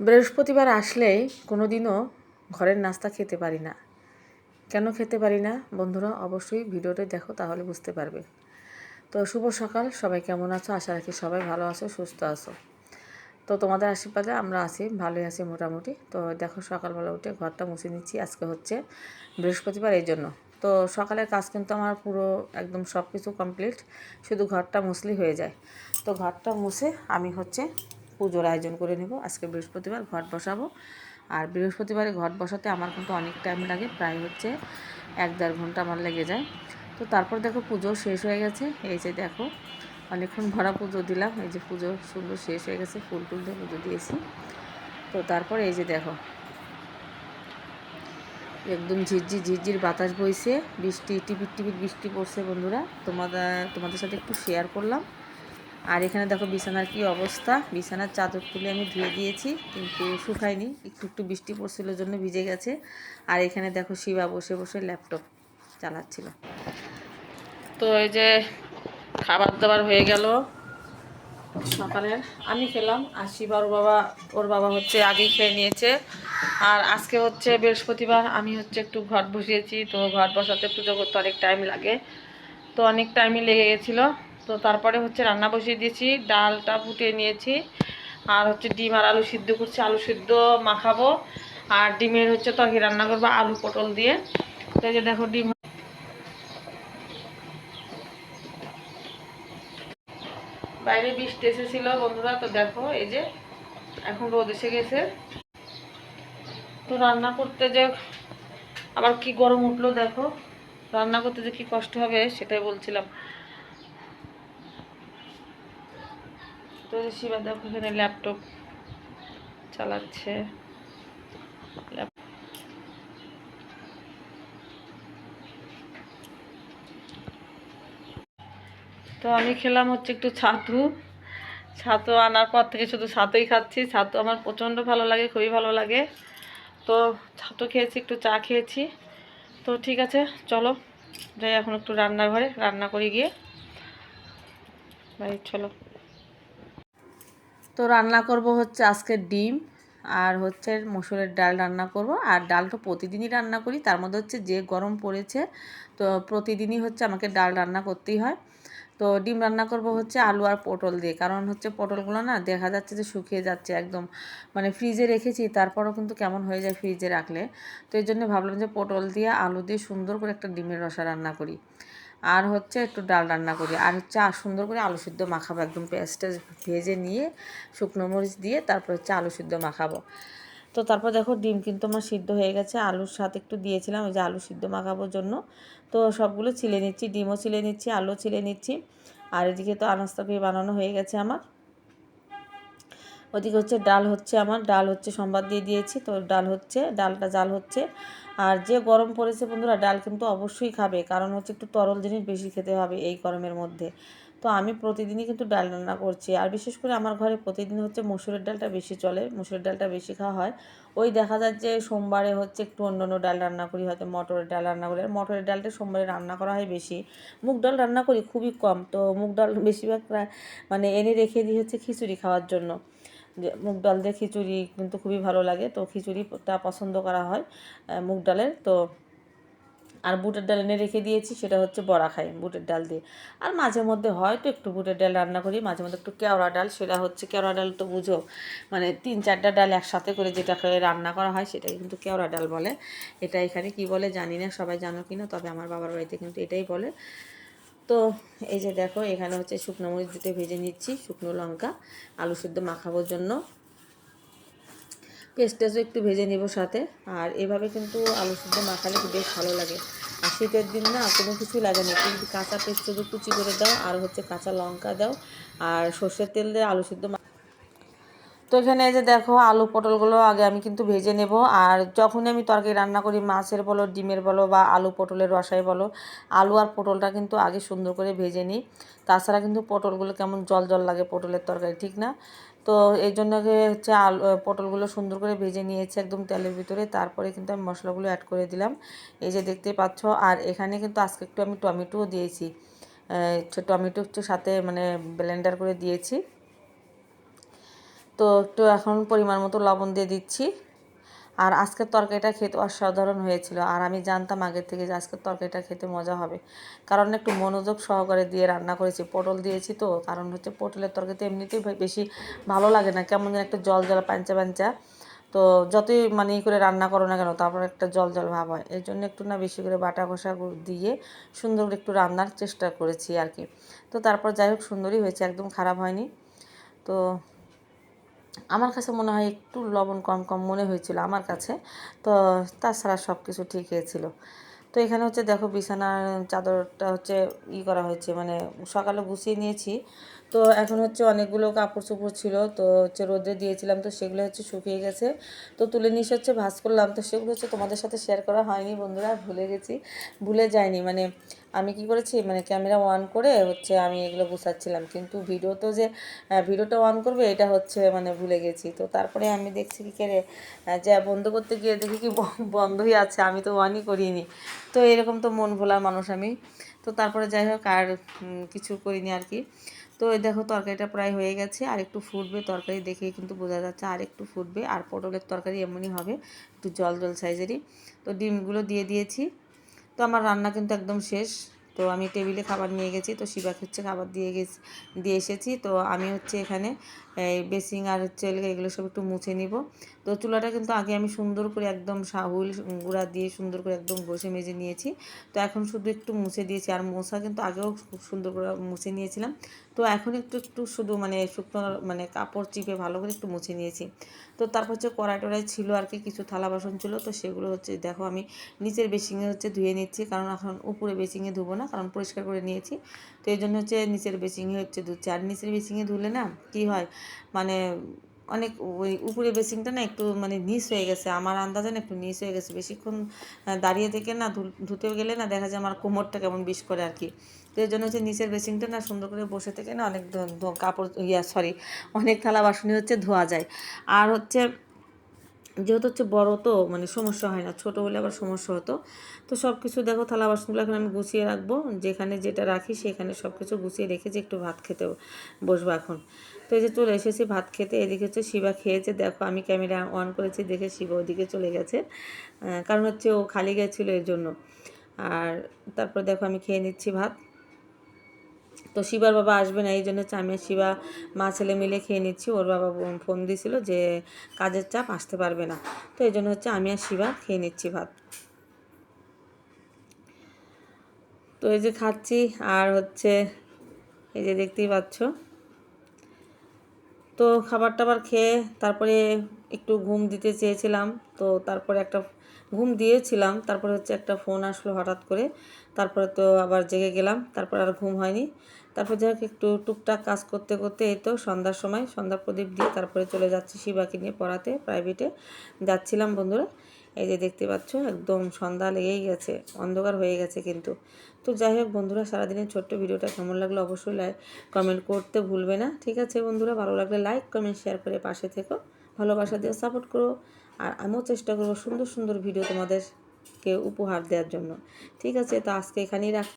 বৃহস্পতিবার আসলেই কোনো দিনও ঘরের নাস্তা খেতে পারি না। কেন খেতে পারি না? বন্ধুরা, অবশ্যই ভিডিওটা দেখো, তাহলে বুঝতে পারবে। তো শুভ সকাল, সবাই কেমন আছো? আশা রাখি সবাই ভালো আছো, সুস্থ আছো। তো তোমাদের আশীর্বাদে আমরা আছি, ভালোই আছি মোটামুটি। তো দেখো, সকালবেলা উঠে ঘরটা মুছে নিচ্ছি। আজকে হচ্ছে বৃহস্পতিবার, এই জন্য। তো সকালের কাজ কিন্তু আমার পুরো একদম সব কিছু কমপ্লিট শুধু ঘরটা মুছলি হয়ে যায়। তো ঘরটা মুছে আমি হচ্ছে পুজোর আয়োজন করে নেব। আজকে বৃহস্পতিবার ঘট বসাবো। আর বৃহস্পতিবারে ঘট বসাতে আমার কিন্তু অনেক টাইম লাগে, প্রায় হচ্ছে এক দেড় ঘণ্টা আমার লেগে যায়। তো তারপর দেখো পুজো শেষ হয়ে গেছে। এই যে দেখো, অনেকক্ষণ ভরা পুজো দিলাম। এই যে পুজো সুন্দর শেষ হয়ে গেছে, ফুল টুল দিয়ে পুজো দিয়েছি। তো তারপর এই যে দেখো, একদম ঝিরঝির ঝিরঝির বাতাস বইছে। বৃষ্টি টিপির টিপির বৃষ্টি পড়ছে বন্ধুরা। তোমাদের তোমাদের সাথে একটু শেয়ার করলাম। আর এখানে দেখো বিছানার কি অবস্থা? বিছানার চাদর তুলে আমি ধুয়ে দিয়েছি, কিন্তু শুকায়নি। একটু একটু বৃষ্টি পড়ছিল জন্য ভিজে গেছে। আর এখানে দেখো শিবা বসে বসে ল্যাপটপ চালাচ্ছিল। তো এই যে খাবার দাবার হয়ে গেল সকালের। আমি খেলাম, আর শিবা ওর বাবা ওর বাবা হচ্ছে আগেই খেয়ে নিয়েছে। আর আজকে হচ্ছে বৃহস্পতিবার, আমি হচ্ছে একটু ঘর বসিয়েছি, তো ঘর বসাতে পুজো করতে অনেক টাইম লাগে। তো অনেক টাইমই লেগে গেছিল। তো তারপরে হচ্ছে রান্না বসিয়ে দিয়েছি, ডালটা ফুটিয়ে নিয়েছি, আর হচ্ছে ডিম আর আলু সিদ্ধ করছি, আলু সিদ্ধ মাখাবো, আর ডিমের হচ্ছে তরকারি রান্না করব আলু পটল দিয়ে। তো যে দেখো ডিম। বাইরে বৃষ্টি এসেছিল বন্ধুরা, তো দেখো এই যে এখন রোদ এসে গেছে। তো রান্না করতে যে আবার কি গরম উঠল দেখো, রান্না করতে যে কি কষ্ট হবে সেটাই বলছিলাম। তো শিবা দেখো এখানে ল্যাপটপ চালাচ্ছে। তো আমি খেলাম হচ্ছে একটু ছাতু। ছাতু আনার পর থেকে শুধু ছাতুই খাচ্ছি। ছাতু আমার প্রচণ্ড ভালো লাগে, খুবই ভালো লাগে। তো ছাতু খেয়েছি, একটু চা খেয়েছি। তো ঠিক আছে, চলো। যাই, এখন একটু রান্নাঘরে রান্না করি গিয়ে। ভাই চলো। তো রান্না করব হচ্ছে আজকে ডিম আর হচ্ছে মসুরের ডাল রান্না করব। আর ডাল তো প্রতিদিনই রান্না করি, তার মধ্যে হচ্ছে যে গরম পড়েছে, তো প্রতিদিনই হচ্ছে আমাকে ডাল রান্না করতেই হয়। তো ডিম রান্না করব হচ্ছে আলু আর পটল দিয়ে, কারণ হচ্ছে পটলগুলো না দেখা যাচ্ছে যে শুকিয়ে যাচ্ছে একদম মানে ফ্রিজে রেখেছি, তারপরও কিন্তু কেমন হয়ে যায় ফ্রিজে রাখলে। তো এই জন্য ভাবলাম যে পটল দিয়ে আলু দিয়ে সুন্দর করে একটা ডিমের রসা রান্না করি। আর হচ্ছে একটু ডাল রান্না করি। আর হচ্ছে আর সুন্দর করে আলু সিদ্ধ মাখাবো, একদম পেঁয়াজটা ভেজে নিয়ে শুকনো মরিচ দিয়ে তারপর হচ্ছে আলু সিদ্ধ মাখাবো। তো তারপর দেখো ডিম কিন্তু আমার সিদ্ধ হয়ে গেছে, আলুর সাথে একটু দিয়েছিলাম, ওই যে আলু সিদ্ধ মাখাবোর জন্য। তো সবগুলো ছিলে নিচ্ছি, ডিমও ছিলে নিচ্ছি আলু ছিলে নিচ্ছি। আর এদিকে তো আনাস্তা পেয়ে বানানো হয়ে গেছে আমার। ওদিকে হচ্ছে ডাল হচ্ছে আমার, ডাল হচ্ছে সম্বাদ দিয়ে দিয়েছি, তো ডাল হচ্ছে, ডালটা জাল হচ্ছে। আর যে গরম পড়েছে বন্ধুরা, ডাল কিন্তু অবশ্যই খাবে, কারণ হচ্ছে একটু তরল জিনিস বেশি খেতে হবে এই গরমের মধ্যে। তো আমি প্রতিদিনই কিন্তু ডাল রান্না করছি, আর বিশেষ করে আমার ঘরে প্রতিদিন হচ্ছে মসুরের ডালটা বেশি চলে, মসুরের ডালটা বেশি খাওয়া হয়। ওই দেখা যায় যে সোমবারে হচ্ছে একটু অন্য অন্য ডাল রান্না করি, হয়তো মটরের ডাল রান্না করি, আর মটরের ডালটা সোমবারে রান্না করা হয় বেশি। মুগ ডাল রান্না করি খুবই কম, তো মুগ ডাল বেশিরভাগ প্রায় মানে এনে রেখে দিই হচ্ছে খিচুড়ি খাওয়ার জন্য। যে মুগ ডাল দিয়ে খিচুড়ি কিন্তু খুবই ভালো লাগে, তো খিচুড়িটা পছন্দ করা হয় মুগ ডালের। তো আর বুটের ডাল এনে রেখে দিয়েছি, সেটা হচ্ছে বড়া খাই বুটের ডাল দিয়ে। আর মাঝে মধ্যে হয়তো একটু বুটের ডাল রান্না করি, মাঝে মধ্যে একটু কেওড়া ডাল, সেটা হচ্ছে কেওড়া ডাল তো বুঝো মানে তিন চারটা ডাল একসাথে করে যেটা রান্না করা হয়, সেটাকে কিন্তু কেওড়া ডাল বলে। এটা এখানে কি বলে জানি না, সবাই জানো কি না তবে আমার বাবার বাড়িতে কিন্তু এটাই বলে। তো এই যে দেখো, এখানে হচ্ছে শুকনো মরিচ দুটো ভেজে নিচ্ছি, শুকনো লঙ্কা, আলু সেদ্ধ মাখাবোর জন্য। পেস্ট টেস্টও একটু ভেজে নেব সাথে। আর এভাবে কিন্তু আলু সেদ্ধ মাখালে বেশ ভালো লাগে। আর শীতের দিন না, কোনো কিছুই লাগে না। কিন্তু কাঁচা পেস্ট শুধু কুচি করে দাও, আর হচ্ছে কাঁচা লঙ্কা দাও, আর সর্ষের তেল দিয়ে আলু সিদ্ধ তো এখানে এই যে দেখো আলু পটলগুলো আগে আমি কিন্তু ভেজে নেব। আর যখনই আমি তরকারি রান্না করি, মাছের বলো, ডিমের বলো বা আলু পটলের রসাই বলো, আলু আর পটলটা কিন্তু আগে সুন্দর করে ভেজে নিই। তাছাড়া কিন্তু পটলগুলো কেমন জল জল লাগে পটলের তরকারি, ঠিক না? তো এই জন্য হচ্ছে আলু পটলগুলো সুন্দর করে ভেজে নিয়েছি একদম তেলের ভিতরে। তারপরে কিন্তু আমি মশলাগুলো অ্যাড করে দিলাম। এই যে দেখতে পাচ্ছ, আর এখানে কিন্তু আজকে একটু আমি টমেটোও দিয়েছি। টমেটো একটু সাথে মানে ব্লেন্ডার করে দিয়েছি। তো একটু এখন পরিমাণ মতো লবণ দিয়ে দিচ্ছি। আর আজকের তরকারিটা খেতে অসাধারণ হয়েছিল। আর আমি জানতাম আগের থেকে যে আজকের তরকারিটা খেতে মজা হবে। কারণ একটু মনোযোগ সহকারে দিয়ে রান্না করেছি। পটল দিয়েছি তো, কারণ হচ্ছে পটলের তরকারিতে এমনিতেই বেশি ভালো লাগে না। কেমন যেন একটা জল জল পাঞ্চা পাঞ্চা। তো যতই মানে করে রান্না করো না কেন, তারপর একটা জল জল ভাব হয়। এই জন্য একটু না বেশি করে বাটা কষা দিয়ে সুন্দর করে একটু রান্নার চেষ্টা করেছি আর কি। তো তারপর যাই হোক, সুন্দরই হয়েছে। একদম খারাপ হয়নি। তো আমার কাছে মনে হয় একটু লবণ কম কম মনে হয়েছিল আমার কাছে। তো তাছাড়া সব কিছু ঠিকই ছিল তো এখানে হচ্ছে দেখো বিছানার চাদরটা হচ্ছে ই করা হয়েছে মানে সকালে গুছিয়ে নিয়েছি। তো এখন হচ্ছে অনেকগুলো কাপড় চোপড় ছিল, তো হচ্ছে রোদে দিয়েছিলাম, তো সেগুলো হচ্ছে শুকিয়ে গেছে। তো তুলে নিয়ে হচ্ছে ভাজ করলাম, তো সেগুলো হচ্ছে তোমাদের সাথে শেয়ার করা হয়নি বন্ধুরা, ভুলে গেছি, ভুলে যায়নি মানে আমি কি করেছি? মানে ক্যামেরা অন করে হচ্ছে আমি এগুলো গুছাচ্ছিলাম। কিন্তু ভিডিও তো যে ভিডিওটা অন করবে, এটা হচ্ছে মানে ভুলে গেছি। তো তারপরে আমি দেখছি কি করে যে বন্ধ করতে গিয়ে দেখি কি বন্ধই আছে, আমি তো অনই করিনি। তো এরকম তো মন ভোলা মানুষ আমি। তো তারপরে যাই হোক, আর কিছু করিনি আর কি। তো এই দেখো তরকারিটা প্রায় হয়ে গেছে, আর একটু ফুটবে তরকারি দেখেই কিন্তু বোঝা যাচ্ছে আর একটু ফুটবে, আর পটলের তরকারি এমনই হবে, একটু জল জল সাইজেরই তো ডিমগুলো দিয়ে দিয়েছি। তো আমার রান্না কিন্তু একদম শেষ। তো আমি টেবিলে খাবার নিয়ে গেছি, তো শিবাকে হচ্ছে খাবার দিয়ে গেছি, দিয়ে এসেছি। তো আমি হচ্ছে এখানে এই বেসিং আর হচ্ছে এগুলো সব একটু মুছে নিব। তো চুলাটা কিন্তু আগে আমি সুন্দর করে একদম শাহুল গুঁড়া দিয়ে সুন্দর করে একদম ঘষে মেজে নিয়েছি। তো এখন শুধু একটু মুছে দিয়েছি, আর মোছা কিন্তু আগেও খুব সুন্দর করে মুছে নিয়েছিলাম। তো এখন একটু একটু শুধু মানে শুকনো মানে কাপড় চিপে ভালো করে একটু মুছে নিয়েছি। তো তারপর হচ্ছে কড়াই টড়াই ছিল আর কি, কিছু থালা বাসন ছিল। তো সেগুলো হচ্ছে দেখো আমি নিচের বেসিংয়ে হচ্ছে ধুয়ে নিচ্ছি, কারণ এখন উপরে বেসিংয়ে ধুবো না, কারণ পরিষ্কার করে নিয়েছি। তো এই জন্য হচ্ছে নিচের বেসিংয়ে হচ্ছে ধুচ্ছে। আর নিচের বেসিংয়ে ধুলে না কি হয় মানে অনেক ওই উপরে বেসিংটা না একটু মানে নিচ হয়ে গেছে। আমার আন্দাজে না একটু নিচ হয়ে গেছে। বেশিক্ষণ দাঁড়িয়ে থেকে না ধুতে গেলে না দেখা যায় আমার কোমরটা কেমন বিষ করে আর কি। তো এই জন্য হচ্ছে নিচের বেসিংটা না সুন্দর করে বসে থেকে না অনেক কাপড়, ইয়া সরি অনেক থালা বাসনই হচ্ছে ধোয়া যায়। আর হচ্ছে যেহেতু হচ্ছে বড় তো মানে সমস্যা হয় না। ছোটো হলে আবার সমস্যা হতো। তো সব কিছু দেখো, থালা বাসনগুলো এখন আমি গুছিয়ে রাখব। যেখানে যেটা রাখি সেখানে সব কিছু গুছিয়ে রেখেছি একটু ভাত খেতে বসবো এখন। তো এই যে চলে এসেছি ভাত খেতে। এদিকে হচ্ছে শিবা খেয়েছে। দেখো, আমি ক্যামেরা অন করেছি দেখে শিবা ওদিকে চলে গেছে। কারণ হচ্ছে ও খালি গেছিল এর জন্য। আর তারপর দেখো আমি খেয়ে নিচ্ছি ভাত। তো শিবার বাবা আসবে না এই জন্য আমি আর শিবা মা ছেলে মিলে খেয়ে নিচ্ছি। ওর বাবা ফোন দিছিল যে কাজের চাপ, আসতে পারবে না। তো এই জন্য হচ্ছে আমি আর শিবা খেয়ে নিচ্ছি ভাত। তো এই যে খাচ্ছি, আর হচ্ছে এই যে দেখতেই পাচ্ছ। তো খাবার টাবার খেয়ে তারপরে একটু ঘুম দিতে চেয়েছিলাম। তো তারপরে একটা ঘুম দিয়েছিলাম, তারপরে হচ্ছে একটা ফোন আসলো হঠাৎ করে, তারপরে তো আবার জেগে গেলাম, তারপর আর ঘুম হয়নি। তারপর যাই একটু টুকটাক কাজ করতে করতে এই তো সন্ধ্যার সময়, সন্ধ্যা প্রদীপ দিয়ে তারপরে চলে যাচ্ছি শিবাকে নিয়ে পড়াতে প্রাইভেটে যাচ্ছিলাম বন্ধুরা, এই যে দেখতে পাচ্ছ, একদম সন্ধ্যা লেগেই গেছে, অন্ধকার হয়ে গেছে কিন্তু। তো যাই হোক বন্ধুরা, সারাদিনের ছোট্ট ভিডিওটা কেমন লাগল অবশ্যই লাইক কমেন্ট করতে ভুলবে না, ঠিক আছে বন্ধুরা? ভালো লাগলে লাইক কমেন্ট শেয়ার করে পাশে থেকো, ভালোবাসা দিয়ে সাপোর্ট করো। আর আমিও চেষ্টা করব সুন্দর সুন্দর ভিডিও তোমাদেরকে উপহার দেওয়ার জন্য। ঠিক আছে, তো আজকে এখানেই রাখছি।